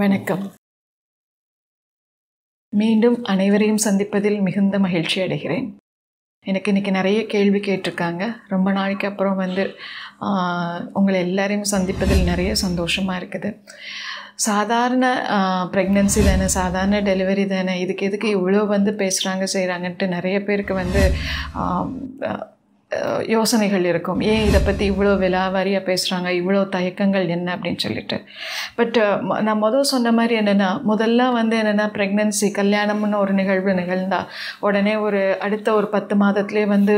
வணக்கம். மீண்டும் அனைவரையும் சந்திப்பதில் மிகுந்த மகிழ்ச்சி அடைகிறேன். எனக்கு இன்றைக்கி நிறைய கேள்வி கேட்டிருக்காங்க. ரொம்ப நாளைக்கு அப்புறம் வந்து உங்களை எல்லாரையும் சந்திப்பதில் நிறைய சந்தோஷமாக இருக்குது. சாதாரண ப்ரெக்னென்சி தானே சாதாரண டெலிவரி தானே இதுக்கு எதுக்கு இவ்வளோ வந்து பேசுகிறாங்க செய்கிறாங்கன்ட்டு நிறைய பேருக்கு வந்து யோசனைகள் இருக்கும். ஏன் இதை பற்றி இவ்வளோ விலாவாரியாக பேசுகிறாங்க இவ்வளோ தயக்கங்கள் என்ன அப்படின்னு சொல்லிட்டு. பட் நான் முதல் சொன்ன மாதிரி என்னென்னா முதல்ல வந்து என்னென்னா ப்ரெக்னென்சி கல்யாணம்னு ஒரு நிகழ்வு நிகழ்ந்தா உடனே ஒரு அடுத்த ஒரு பத்து மாதத்துலேயே வந்து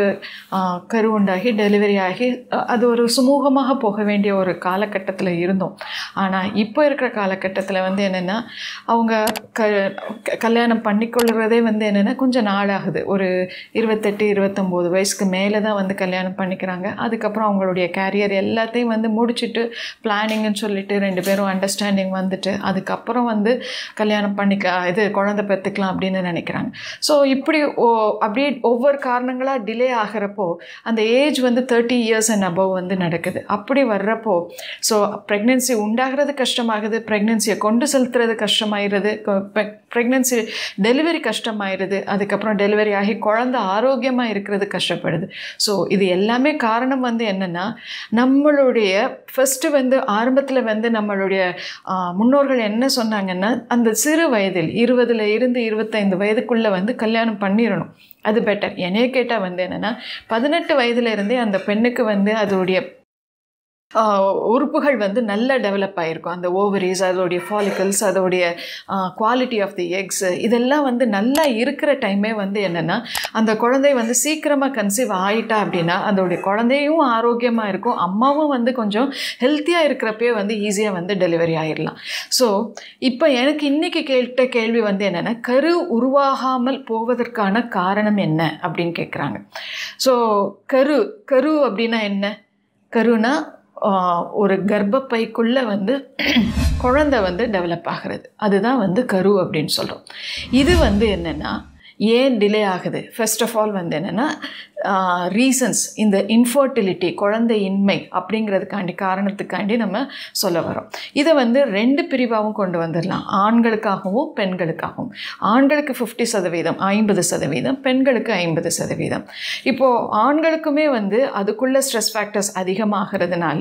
கரு உண்டாகி டெலிவரி ஆகி அது ஒரு சுமூகமாக போக வேண்டிய ஒரு காலகட்டத்தில் இருந்தோம். ஆனால் இப்போ இருக்கிற காலகட்டத்தில் வந்து என்னென்னா அவங்க க க- கல்யாணம் பண்ணிக்கொள்கிறதே வந்து என்னென்னா கொஞ்சம் நாளாகுது. ஒரு இருபத்தெட்டு இருபத்தொம்போது வயசுக்கு மேலே தான் வந்து கல்யாணம் பண்ணிக்கிறாங்க. அதுக்கப்புறம் அவங்களுடைய கேரியர் எல்லாத்தையும் வந்து முடிச்சுட்டு பிளானிங்னு சொல்லிட்டு ரெண்டு பேரும் அண்டர்ஸ்டாண்டிங் வந்துட்டு அதுக்கப்புறம் வந்து கல்யாணம் பண்ணிக்க இது குழந்தை பெற்றுக்கலாம் அப்படின்னு நினைக்கிறாங்க. ஸோ இப்படி ஓ அப்படியே ஒவ்வொரு காரணங்களாக டிலே ஆகிறப்போ அந்த ஏஜ் வந்து தேர்ட்டி இயர்ஸ் அண்ட் அபவ் வந்து நடக்குது. அப்படி வர்றப்போ ஸோ ப்ரெக்னென்சி உண்டாகிறது கஷ்டமாகுது ப்ரெக்னென்சியை கொண்டு செலுத்துறது கஷ்டமாயிருது ப்ரெக்னென்சி டெலிவரி கஷ்டமாயிருது அதுக்கப்புறம் டெலிவரி ஆகி குழந்தை ஆரோக்கியமாக இருக்கிறது கஷ்டப்படுது. ஸோ ஸோ இது எல்லாமே காரணம் வந்து என்னென்னா நம்மளுடைய ஃபஸ்ட்டு வந்து ஆரம்பத்தில் வந்து நம்மளுடைய முன்னோர்கள் என்ன சொன்னாங்கன்னா அந்த சிறு வயதில் இருபதுல இருந்து இருபத்தைந்து வயதுக்குள்ளே வந்து கல்யாணம் பண்ணிடணும் அது பெட்டர் என்னைய கேட்டால் வந்து என்னென்னா பதினெட்டு வயதுலேருந்தே அந்த பெண்ணுக்கு வந்து அதோடைய உறுப்புகள் வந்து நல்லா டெவலப் ஆகிருக்கும் அந்த ஓவரிஸ் அதோடைய ஃபாலிக்கல்ஸ் அதோடைய குவாலிட்டி ஆஃப் தி எக்ஸ் இதெல்லாம் வந்து நல்லா இருக்கிற டைமே வந்து என்னென்னா அந்த குழந்தை வந்து சீக்கிரமாக கன்சீவ் ஆகிட்டா அப்படின்னா அதோடைய குழந்தையும் ஆரோக்கியமாக இருக்கும். அம்மாவும் வந்து கொஞ்சம் ஹெல்த்தியாக இருக்கிறப்பே வந்து ஈஸியாக வந்து டெலிவரி ஆயிடலாம் ஸோ இப்போ எனக்கு இன்றைக்கி கேட்ட கேள்வி வந்து என்னென்னா கரு உருவாகாமல் போவதற்கான காரணம் என்ன அப்படின்னு கேட்குறாங்க ஸோ கரு கரு அப்படின்னா என்ன? கருனா ஒரு கர்ப்பப்பைக்குள்ளே வந்து குழந்தை வந்து டெவலப் ஆகிறது. அதுதான் வந்து கரு அப்படின்னு சொல்கிறோம் இது வந்து என்னென்னா ஏன் டிலே ஆகுது? ஃபர்ஸ்ட் ஆஃப் ஆல் வந்து என்னென்னா ரீசன்ஸ் இந்த இன்ஃபர்டிலிட்டி குழந்தையின்மை அப்படிங்கிறதுக்காண்டி காரணத்துக்காண்டி நம்ம சொல்ல வரோம் இதை வந்து ரெண்டு பிரிவாகவும் கொண்டு வந்துடலாம் ஆண்களுக்காகவும் பெண்களுக்காகவும். ஆண்களுக்கு ஃபிஃப்டி சதவீதம் ஐம்பது சதவீதம் பெண்களுக்கு ஐம்பது சதவீதம். இப்போது ஆண்களுக்குமே வந்து அதுக்குள்ள ஸ்ட்ரெஸ் ஃபேக்டர்ஸ் அதிகமாகிறதுனால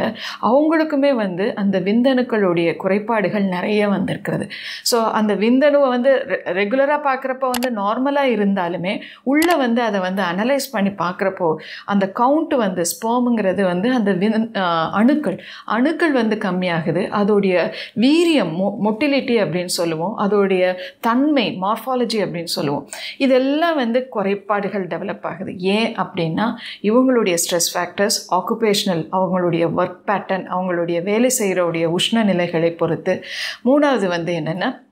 அவங்களுக்குமே வந்து அந்த விந்தணுக்களுடைய குறைபாடுகள் நிறைய வந்திருக்கிறது. ஸோ அந்த விந்தணுவை வந்து ரெகுலராக பார்க்குறப்ப வந்து நார்மலாக இருந்தாலுமே உள்ளே வந்து அதை வந்து அனலைஸ் பண்ணி பார்க்குறப்போ அந்த கவுண்ட் வந்து ஸ்போமுங்கிறது வந்து அந்த விந் அணுக்கள். அணுக்கள் வந்து கம்மியாகுது. அதோடைய வீரியம் மொ மொட்டிலிட்டி அப்படின்னு சொல்லுவோம். அதோடைய தன்மை மார்ஃபாலஜி அப்படின்னு சொல்லுவோம். இதெல்லாம் வந்து குறைபாடுகள் டெவலப் ஆகுது. ஏன் அப்படின்னா இவங்களுடைய ஸ்ட்ரெஸ் ஃபேக்டர்ஸ் ஆக்குபேஷனல் அவங்களுடைய ஒர்க் பேட்டர்ன் அவங்களுடைய வேலை செய்கிறவுடைய உஷ்ண நிலைகளை பொறுத்து. மூணாவது வந்து என்னென்னா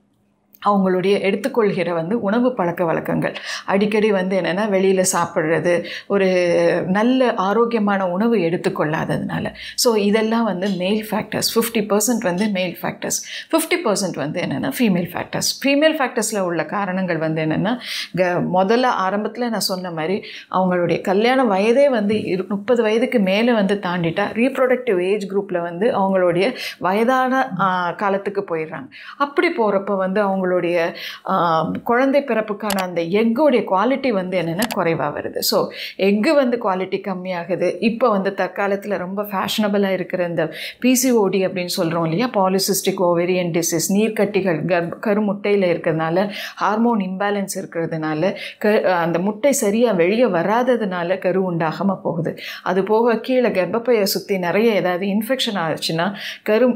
அவங்களுடைய எடுத்துக்கொள்கிற வந்து உணவு பழக்க வழக்கங்கள். அடிக்கடி வந்து என்னென்னா வெளியில் சாப்பிட்றது ஒரு நல்ல ஆரோக்கியமான உணவு எடுத்துக்கொள்ளாததுனால. ஸோ இதெல்லாம் வந்து மேல் ஃபேக்டர்ஸ் ஃபிஃப்டி பர்சன்ட் வந்து மேல் ஃபேக்டர்ஸ் ஃபிஃப்டி பர்சன்ட் வந்து என்னென்னா ஃபீமேல் ஃபேக்டர்ஸ் ஃபீமேல் ஃபேக்டர்ஸில் உள்ள காரணங்கள் வந்து என்னென்னா க முதல்ல ஆரம்பத்தில் நான் சொன்ன மாதிரி அவங்களுடைய கல்யாண வயதே வந்து இரு முப்பது வயதுக்கு மேலே வந்து தாண்டிட்டா ரீப்ரொடக்டிவ் ஏஜ் குரூப்பில் வந்து அவங்களுடைய வயதான காலத்துக்கு போயிடுறாங்க. அப்படி போகிறப்ப வந்து அவங்களுடைய குழந்தை பிறப்புக்கான அந்த எக்கோடைய குவாலிட்டி வந்து என்னென்னா குறைவாக வருது. ஸோ எக்கு வந்து குவாலிட்டி கம்மியாகுது. இப்போ வந்து தற்காலத்தில் ரொம்ப ஃபேஷனபிளாக இருக்கிற இந்த பிசிஓடி அப்படின்னு சொல்கிறோம் இல்லையா? பாலிசிஸ்டிக் ஓவேரியன் டிசீஸ் நீர்க்கட்டிகள் கர்ப்ப கருமுட்டையில் இருக்கிறதுனால ஹார்மோன் இம்பேலன்ஸ் இருக்கிறதுனால க அந்த முட்டை சரியாக வெளியே வராததுனால கரு உண்டாகாமல் போகுது. அது போக கீழே கர்ப்பப்பையை சுற்றி நிறைய ஏதாவது இன்ஃபெக்ஷன் ஆச்சுன்னா கரு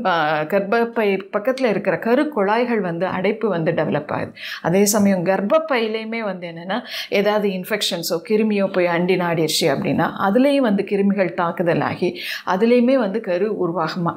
கர்ப்பப்பை பக்கத்தில் இருக்கிற கரு குழாய்கள் வந்து அடைப்பு வந்து வந்து டெவலப் ஆகுது. அதே சமயம் கர்ப்பப்பையிலையுமே வந்து என்னென்னா ஏதாவது இன்ஃபெக்ஷன்ஸோ கிருமியோ போய் அண்டி நாடிடுச்சு அப்படின்னா அதுலேயும் வந்து கிருமிகள் தாக்குதல் ஆகி அதுலேயுமே வந்து கரு உருவாகமா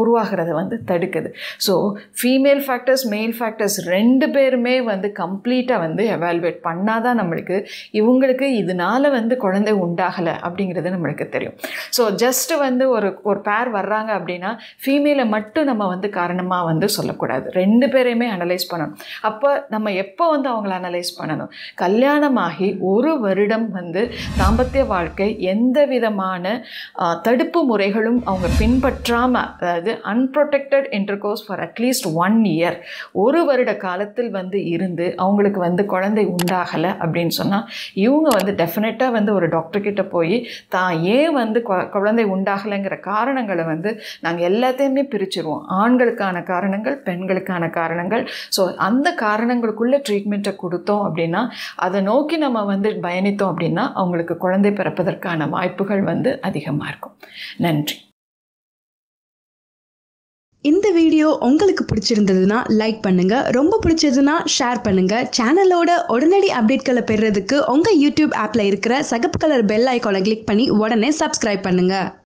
உருவாகிறத வந்து தடுக்குது. So female factors male factors ரெண்டு பேருமே வந்து கம்ப்ளீட்டாக வந்து எவால்வேட் பண்ணாதான் நம்மளுக்கு இவங்களுக்கு இதனால வந்து குழந்தை உண்டாகலை அப்படிங்கிறது நம்மளுக்கு தெரியும். ஸோ ஜஸ்ட் வந்து ஒரு ஒரு பேர் வர்றாங்க அப்படின்னா ஃபீமேலை மட்டும் நம்ம வந்து காரணமாக வந்து சொல்லக்கூடாது. ரெண்டு பேரையுமே அனலைஸ் பண்ணணும். அப்போ நம்ம எப்போ வந்து அவங்கள அனலைஸ் பண்ணணும்? கல்யாணமாகி ஒரு வருடம் வந்து தாம்பத்திய வாழ்க்கை எந்த விதமான தடுப்பு முறைகளும் அவங்க பின்பற்றாமல் அதாவது unprotected intercourse for at least one year ஒரு வருட காலத்தில் வந்து இருந்து அவங்களுக்கு வந்து குழந்தை உண்டாகலை அப்படின்னு சொன்னால் இவங்க வந்து டெஃபினட்டாக வந்து ஒரு டாக்டர்கிட்ட போய் தான் ஏன் வந்து குழந்தை உண்டாகலைங்கிற காரணங்களை வந்து நாங்கள் எல்லாத்தையுமே பிரிச்சிருவோம். ஆண்களுக்கான காரணங்கள் பெண்களுக்கான காரணங்கள். ஸோ அந்த காரணங்களுக்குள்ளே ட்ரீட்மெண்ட்டை கொடுத்தோம் அப்படின்னா அதை நோக்கி நம்ம வந்து பயணித்தோம் அப்படின்னா அவங்களுக்கு குழந்தை பிறப்பதற்கான வாய்ப்புகள் வந்து அதிகமாக இருக்கும். நன்றி. இந்த வீடியோ உங்களுக்கு பிடிச்சிருந்ததுன்னா லைக் பண்ணுங்க. ரொம்ப பிடிச்சதுன்னா ஷேர் பண்ணுங்க. சேனலோட உடனடி அப்டேட்களை பெறுறதுக்கு உங்க யூடியூப் ஆப்ல இருக்கிற சகப்பு கலர் பெல் ஐக்கானை கிளிக் பண்ணி உடனே சப்ஸ்கிரைப் பண்ணுங்க.